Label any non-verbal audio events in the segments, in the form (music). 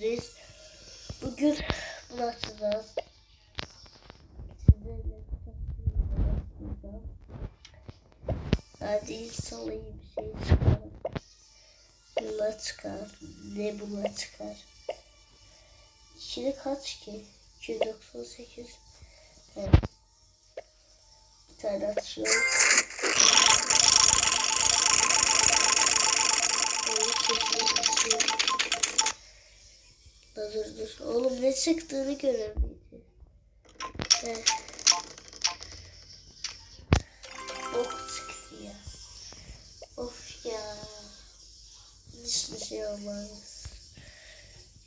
Biz bugün bunu açacağız. Açacağız. Hadi salayı bir şey çıkaralım. Buna çıkar. Ne buna çıkar? İçinde kaç ki? 298. Evet. Bir tane açıyorum. Dur. Oğlum ne çıktığını göremeyeceğim. Heh. Ok çıktı ya. Of ya. Hiçbir şey olmaz.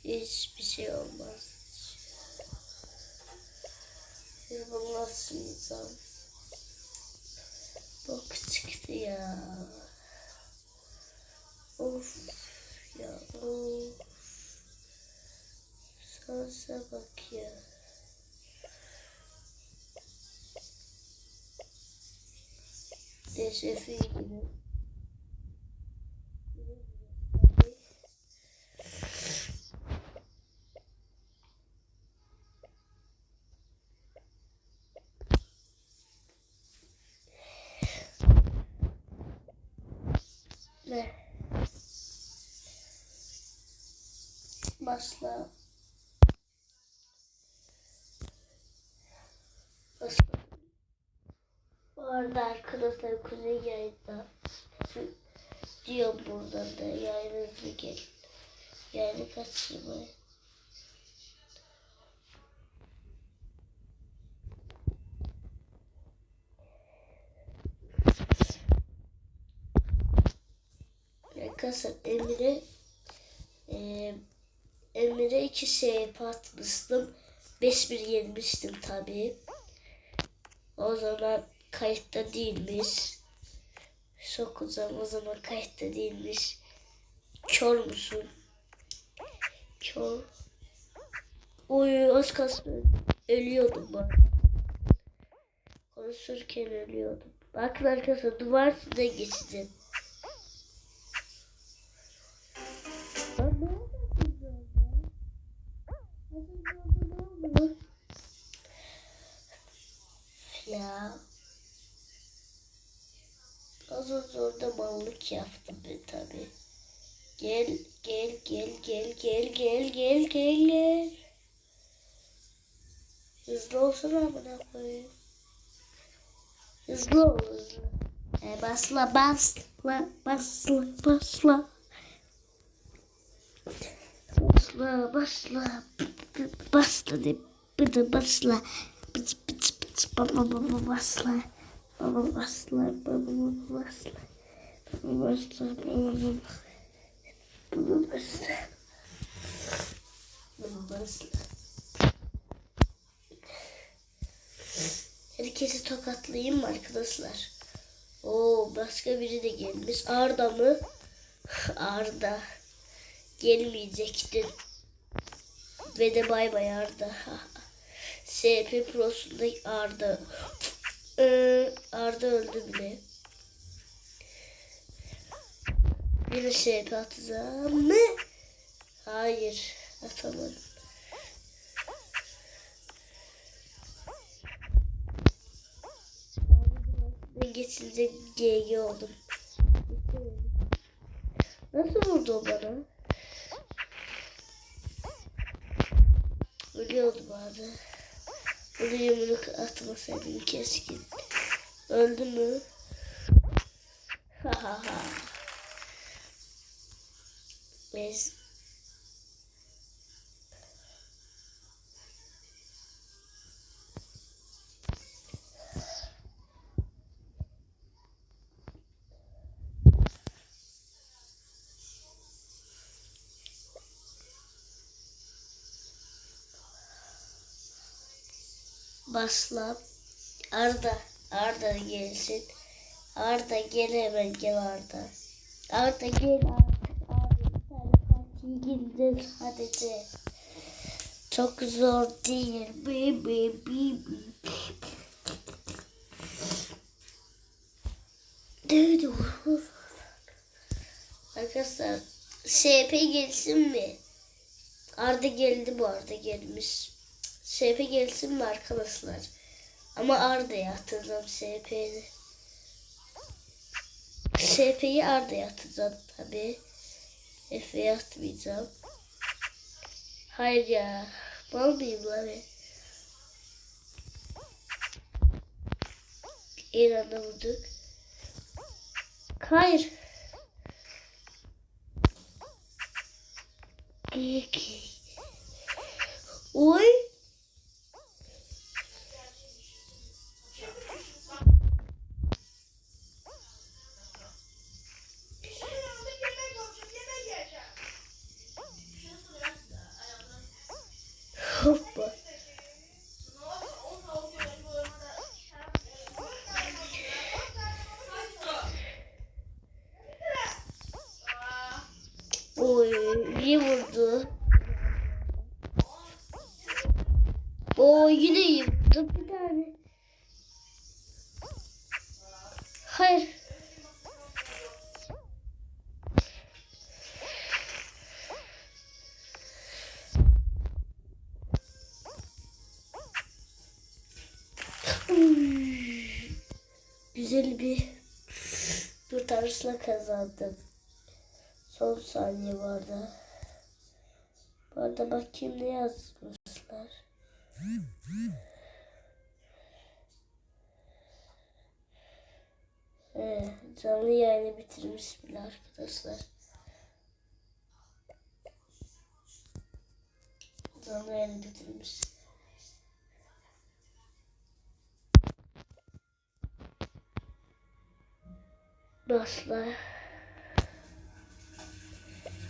Hiçbir şey olmaz. Bir bunu nasıl yiyeceğim? Bok çıktı ya. Of ya. Of. essa aqui, ó. Deixa eu ver. né? Arkadaşlar Kuzey yayında diyor buradan da yayınızı gelin. Yayını kaçırmayın. Arkadaşlar Emir'e e, Emir'e iki şey atmıştım. 5-1 yenmiştim tabii. O zaman kayıtta değilmiş. Sokacağım o zaman kayıtta değilmiş. Kör müsün? Kör. Oy az kalsın ölüyordum arada. Konuşurken ölüyordum. Bakın arkadaşlar duvar size geçeceğim. Lan ne oldu size orada? Az önce orada ne oldu? Ya. Az önce orada mallık yaptım ben tabi. Gel gel gel gel gel gel gel gel gel. Hızlı olsana amına koyayım. Hızlı ol hızlı. E, basla basla basla basla. Basla basla basla de bıdı basla bıç bıç baba baba basla baba basla baba basla baba basla baba baba baba basla baba basla Herkesi tokatlayayım mı arkadaşlar? Oo başka biri de gelmiş. Arda mı? Arda. Gelmeyecektin. Ve de bay bay Arda. (laughs) SP Pro'sunda Arda. Ee, Arda öldü bile. Yine SP atacağım mı? Hayır. Atamadım. Geçince GG oldum. Nasıl vurdu o bana? Ölüyordu bana. Bunu yumruk atmasaydım keskin. Öldü mü? Ha ha ha. Biz Basla. Arda. Arda gelsin. Arda gel hemen gel Arda. Arda gel artık. Abi tane partiye gideceğiz. Hadi. Çok zor değil. Baby, baby. Dövdü. Arkadaşlar SP gelsin mi? Arda geldi bu arada gelmiş. SP gelsin mi arkadaşlar? Ama Arda'ya atacağım SP'yi. SP'yi Arda'ya atacağım tabi. Efe'ye atmayacağım. Hayır ya. Mal mıyım lan ben? İran'a vurduk. Hayır. Oy. Hoppa. Oy iyi Oo yine vurdu bir tane. Hayır. Güzel bir kurtarışla kazandım. Son saniye vardı. Bu arada bakayım ne yazmışlar. Ee, canlı yayını bitirmiş bile arkadaşlar. Canlı yayını bitirmiş. Basla.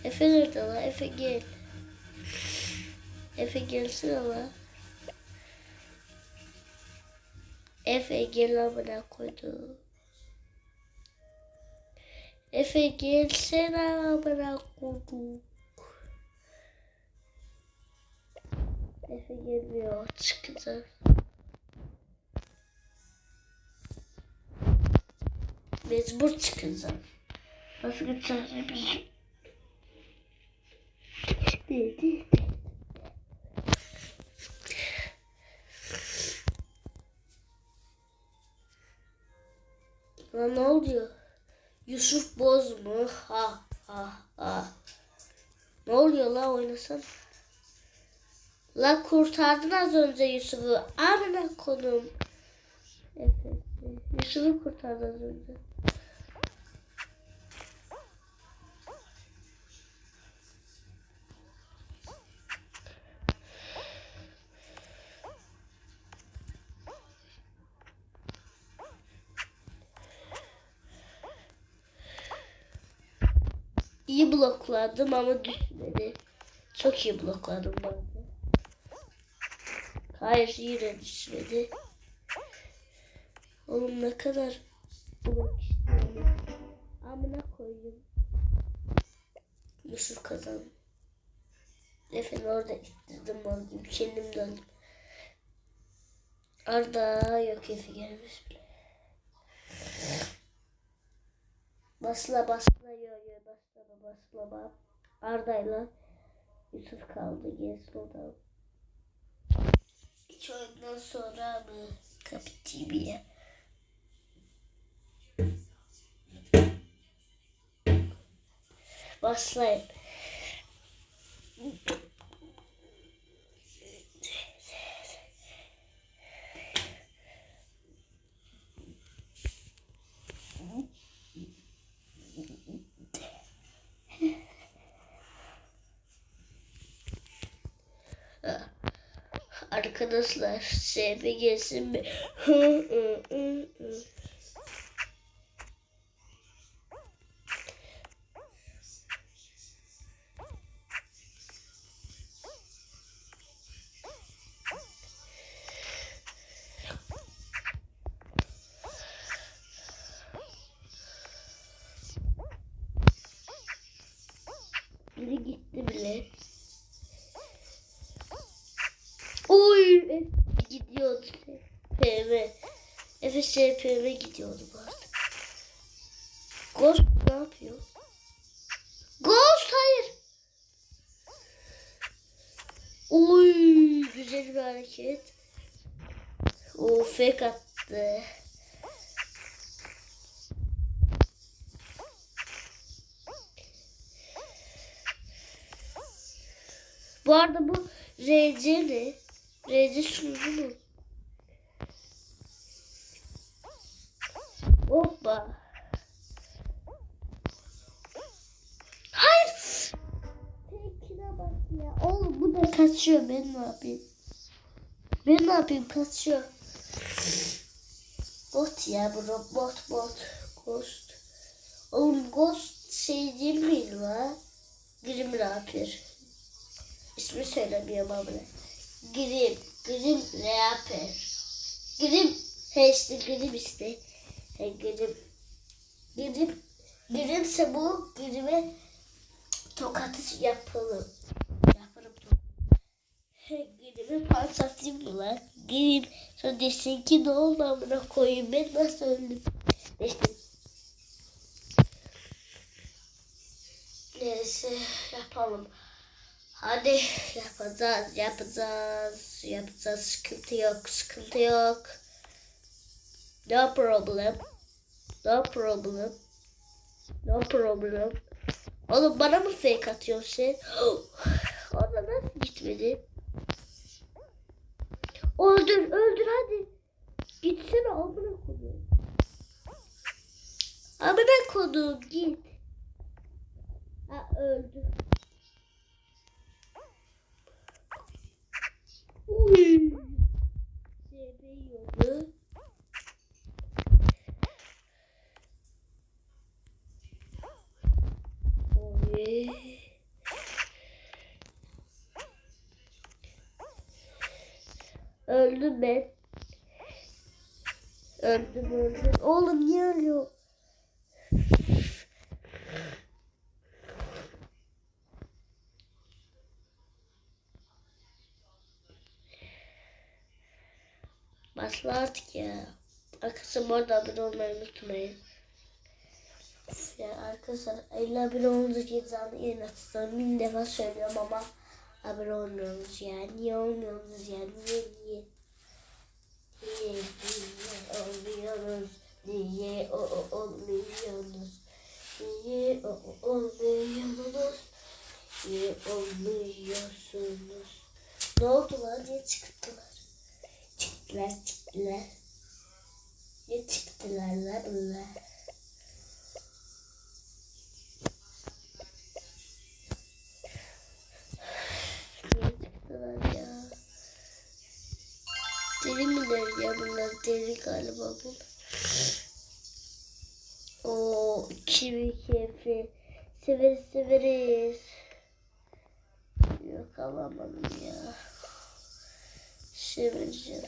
Efe nerede lan? Efe gel. Efe gelsin ama. Efe gel amına koydu. Efe gelsene amına koydu. Efe gelmiyor. Çıkacak. Mecbur çıkacağım. Nasıl bilmiyorum. Dedi. Lan ne oluyor? Yusuf Boz mu? Ha ha ha. Ne oluyor la oynasan? La kurtardın az önce Yusuf'u. Amına konum. Evet. Yusuf'u kurtardın az önce. İyi blokladım ama düşmedi. Çok iyi blokladım ben de. Hayır yine düşmedi. Oğlum ne kadar blok istiyorum. Amına koyayım. Yusuf kazandı. Efendim orada ittirdim mal gibi. Kendim döndüm. Arda yok Efe gelmiş bile. Basla basla yo yo baslama baslama. Arda'yla Yusuf kaldı da. İki oyundan sonra mı kapatayım ya? Arkadaşlar SB gelsin mi? (laughs) Efe SPM gidiyordu bu arada. Ghost ne yapıyor? Ghost hayır. Oy güzel bir hareket. O fake attı. Bu arada bu RC ne? RC sunucu mu? Hoppa. Hayır. Tekine bak ya. Oğlum bu da kaçıyor. Ben ne yapayım? Ben ne yapayım? Kaçıyor. Bot ya bu bot bot. Ghost. Oğlum Ghost şey değil miydi la? Grim Reaper. İsmi söylemiyorum ama. Grim. Grim Reaper. Grim. He Grim işte. He Grim. Grim. Grimse bu Grim'e tokatı yapalım. Yaparım tokat. He (laughs) Grim'e pas atayım mı lan? Grim. Sonra desin ki ne oldu amına koyayım ben nasıl öldüm? Neyse. Neyse yapalım. Hadi yapacağız, yapacağız, yapacağız. Sıkıntı yok, sıkıntı yok. No problem. No problem. No problem. Oğlum bana mı fake atıyorsun sen? (gasps) Ona nasıl gitmedi? Öldür, öldür hadi. Gitsene amına kodum. Amına kodum git. Ha öldü. Uy. Öldüm ben. Öldüm öldüm. Oğlum niye ölüyor? Başla artık ya. Arkadaşlar bu arada abone olmayı unutmayın. Of Ya arkadaşlar 50 abone olunca cezanı yayın atacağım. Bin defa söylüyorum ama abone olmuyorsunuz ya. Niye olmuyorsunuz ya? Niye niye? Niye niye olmuyorsunuz? Niye o, o, olmuyorsunuz? Niye o, o, olmuyorsunuz? Niye olmuyorsunuz? Ne oldu lan? Niye çıktılar? Çıktılar çıktılar. Ne çıktılar lan bunlar? Miler ya bunlar? Deli galiba bu. Oo, kivi keyfi. Severiz severiz. Yok alamadım ya. Seveceğim.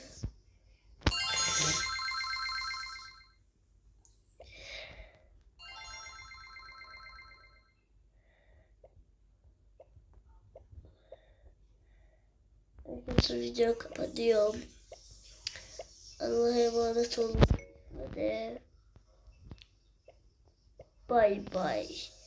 Arkadaşlar video kapatıyorum. Allah'a emanet olun. Hadi. Bye bye.